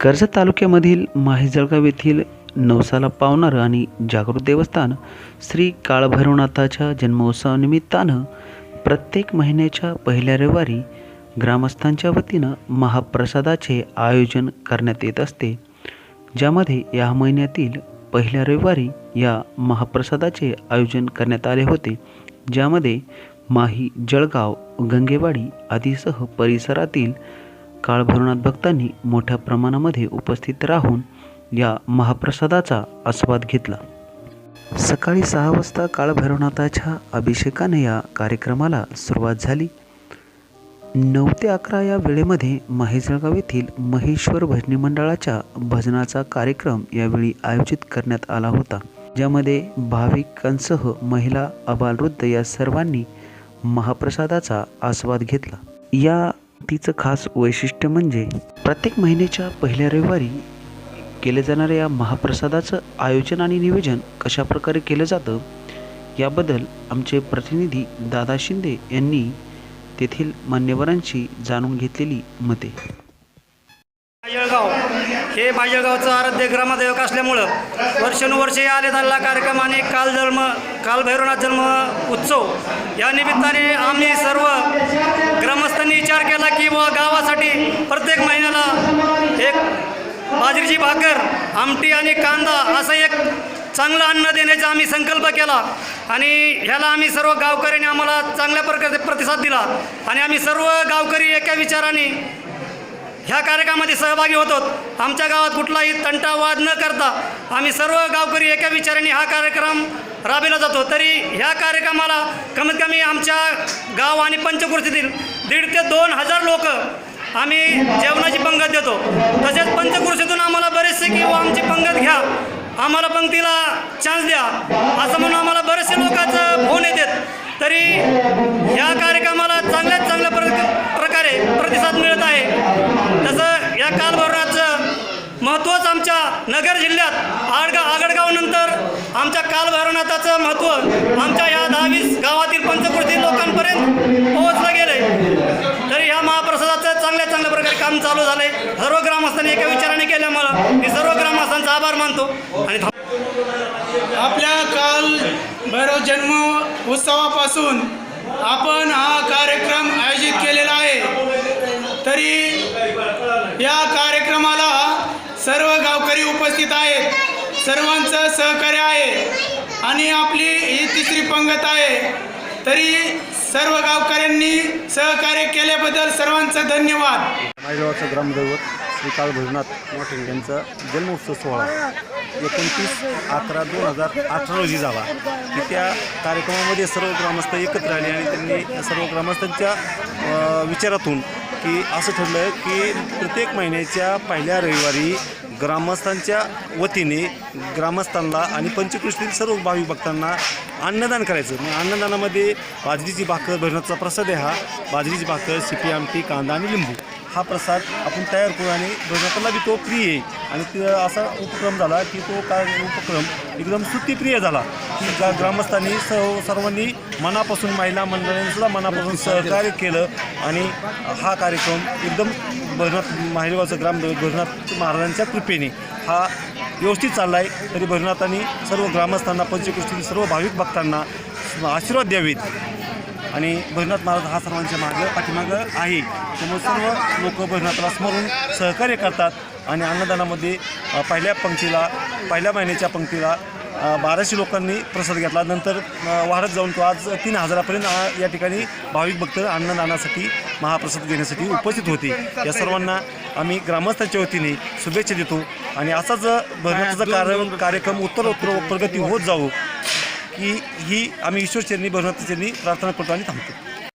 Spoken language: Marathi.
कर्जत तालुक्यामधील माहीजळगाव येथील नवसाला पावणारं आणि जागृत देवस्थान श्री काळभैरवनाथाच्या जन्मोत्सवानिमित्तानं प्रत्येक महिन्याच्या पहिल्या रविवारी ग्रामस्थांच्या वतीनं महाप्रसादाचे आयोजन करण्यात येत असते. ज्यामध्ये या महिन्यातील पहिल्या रविवारी या महाप्रसादाचे आयोजन करण्यात आले होते. ज्यामध्ये माही जळगाव गंगेवाडी आदीसह परिसरातील काळभैरवनाथ भक्तांनी मोठ्या प्रमाणामध्ये उपस्थित राहून या महाप्रसादाचा आस्वाद घेतला. सकाळी सहा वाजता काळभैरवनाथाच्या अभिषेकाने या कार्यक्रमाला सुरुवात झाली. नऊ ते अकरा या वेळेमध्ये माहेजळगाव येथील महेश्वर भजनी मंडळाच्या भजनाचा कार्यक्रम यावेळी आयोजित करण्यात आला होता. ज्यामध्ये भाविकांसह महिला अबालवृद्ध या सर्वांनी महाप्रसादाचा आस्वाद घेतला. या तिचं खास वैशिष्ट्य म्हणजे प्रत्येक महिन्याच्या पहिल्या रविवारी केले जाणाऱ्या या महाप्रसादाचं आयोजन आणि नियोजन कशा प्रकारे केलं जातं याबद्दल आमचे प्रतिनिधी दादा शिंदे यांनी तेथील मान्यवरांशी जाणून घेतलेली मते. माजळगाव हे माजळगावचं आराध्य ग्रामदैवक असल्यामुळं वर्षानुवर्षे आले झालेला कार्यक्रम आणि काल जन्म जन्म उत्सव या निमित्ताने आम्ही सर्व ग्रामस्थांनी विचार केला की व गावासाठी प्रत्येक महिन्याला एक बाजरीची भाकर आमटी आणि कांदा असं एक चांगलं अन्न देण्याचा आम्ही संकल्प केला आणि ह्याला आम्ही सर्व गावकऱ्यांनी आम्हाला चांगल्या प्रकारे प्रतिसाद दिला आणि आम्ही सर्व गावकरी एका विचाराने ह्या कार्यक्रमामध्ये सहभागी होतो आमच्या गावात कुठलाही तंटावाद न करता आम्ही सर्व गावकरी एका विचाराने हा कार्यक्रम राबविला जातो. तरी ह्या कार्यक्रमाला कमीत कमी आमच्या गाव आणि पंचकृतीतील दीड ते दोन हजार लोक आम्ही जेवणाची पंगत देतो. तसेच पंचकृषीतून आम्हाला बरेचसे की आमची पंगत घ्या. आम्हाला पंक्तीला चान्स द्या. असं म्हणून आम्हाला बरेचसे लोकांचं फोन येतात. तरी ह्या कार्यक्रमाला चांगल्यात चांगल्या प्र प्रकारे प्र मिळत आहे तसं या कालभैरवनाथचं महत्त्वच आमच्या नगर जिल्ह्यात आडगाव आगडगावनंतर आमच्या कालभैरवनाथाचं महत्त्व आमच्या या दहावीस गावातील पंचकृती लोकांपर्यंत पोहोचलं गेलं आहे तरी ह्या महाप्रसादाचं चांगल्या चांगल्या प्रकारे काम चालू झालं आहे सर्व ग्रामस्थांनी एका विचाराने केल्यामुळं मी सर्व ग्रामस्थांचा आभार मानतो आणि आपल्या काल भैरव जन्म उत्सवापासून आपण हा कार्यक्रम आयोजित केलेला आहे. तरी या का अधिकारी उपस्थित आहेत. सर्वांचं सहकार्य आहे. आणि आपली ही तिसरी पंगत आहे. तरी सर्व गावकऱ्यांनी सहकार्य केल्याबद्दल सर्वांचं धन्यवाद. मायगावचं ग्रामदैवत श्री काळ भैरवनाथ मोठे यांचा जन्मोत्सव सोहळा एकोणतीस अकरा दोन हजार अठरा रोजी झाला. की त्या कार्यक्रमामध्ये सर्व ग्रामस्थ एकत्र आले आणि त्यांनी सर्व ग्रामस्थांच्या विचारातून की असं ठरलं की प्रत्येक महिन्याच्या पहिल्या रविवारी ग्रामस्थांच्या वतीने ग्रामस्थांना आणि पंचकृषीतील सर्व भाविक भक्तांना अन्नदान करायचं. म्हणजे अन्नदानामध्ये बाजरीची भाकर भैरवनाथचा प्रसाद आहे हा. बाजरीची भाकर सिपी आमटी कांदा आणि लिंबू. हा प्रसाद आपण तयार करू आणि भैरवनाथाला बी तो प्रिय आहे. आणि ते असा उपक्रम झाला की तो काय उपक्रम एकदम स्तुतीप्रिय झाला. की गा ग्रामस्थांनी सर्व सर्वांनी मनापासून महिला मंडळांनी सुद्धा मनापासून सहकार्य केलं आणि हा कार्यक्रम एकदम भरनाथ माहिरगावचं ग्राम भैरवनाथ महाराजांच्या कृपेने हा व्यवस्थित चालला आहे तरी भरनाथांनी सर्व ग्रामस्थांना पंचकृषीतील सर्व भाविक भक्तांना आशीर्वाद द्यावेत. आणि भैरवनाथ महाराज हा सर्वांच्या मागं पाठीमागं आहे. त्यामुळे सर्व लोक भैरवनाथाला स्मरून सहकार्य करतात. आणि अन्नदानामध्ये पहिल्या पंक्तीला पहिल्या महिन्याच्या पंक्तीला बाराशे लोकांनी प्रसाद घेतला. नंतर वाढत जाऊन तो आज तीन हजारापर्यंत या ठिकाणी भाविक भक्त अन्नदानासाठी महाप्रसाद घेण्यासाठी उपस्थित होते. या सर्वांना आम्ही ग्रामस्थांच्या वतीने शुभेच्छा देतो आणि असाच भैरवनाथाचा कार्य कार्यक्रम उत्तरोत्तर प्रगती होत जावो की ही आम्ही ईश्वर चरणी भैरवनाथ चरणी प्रार्थना करतो आणि थांबतो.